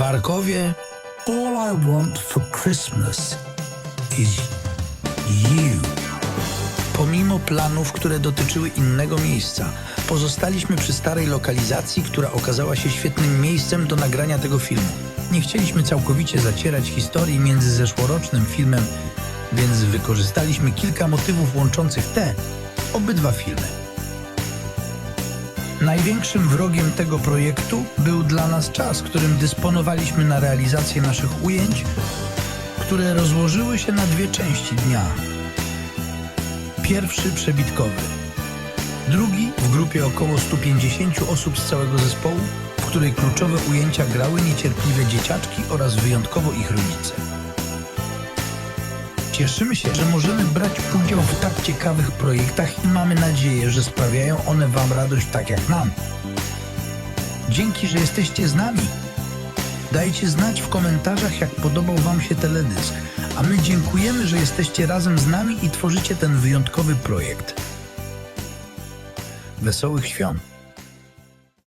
Warkowie All I want for Christmas is you. Pomimo planów, które dotyczyły innego miejsca, pozostaliśmy przy starej lokalizacji, która okazała się świetnym miejscem do nagrania tego filmu. Nie chcieliśmy całkowicie zacierać historii między zeszłorocznym filmem, więc wykorzystaliśmy kilka motywów łączących te obydwa filmy. Największym wrogiem tego projektu był dla nas czas, którym dysponowaliśmy na realizację naszych ujęć, które rozłożyły się na dwie części dnia. Pierwszy przebitkowy. Drugi w grupie około 150 osób z całego zespołu, w której kluczowe ujęcia grały niecierpliwe dzieciaczki oraz wyjątkowo ich rodzice. Cieszymy się, że możemy brać udział w tak ciekawych projektach i mamy nadzieję, że sprawiają one Wam radość tak jak nam. Dzięki, że jesteście z nami. Dajcie znać w komentarzach, jak podobał Wam się teledysk, a my dziękujemy, że jesteście razem z nami i tworzycie ten wyjątkowy projekt. Wesołych świąt!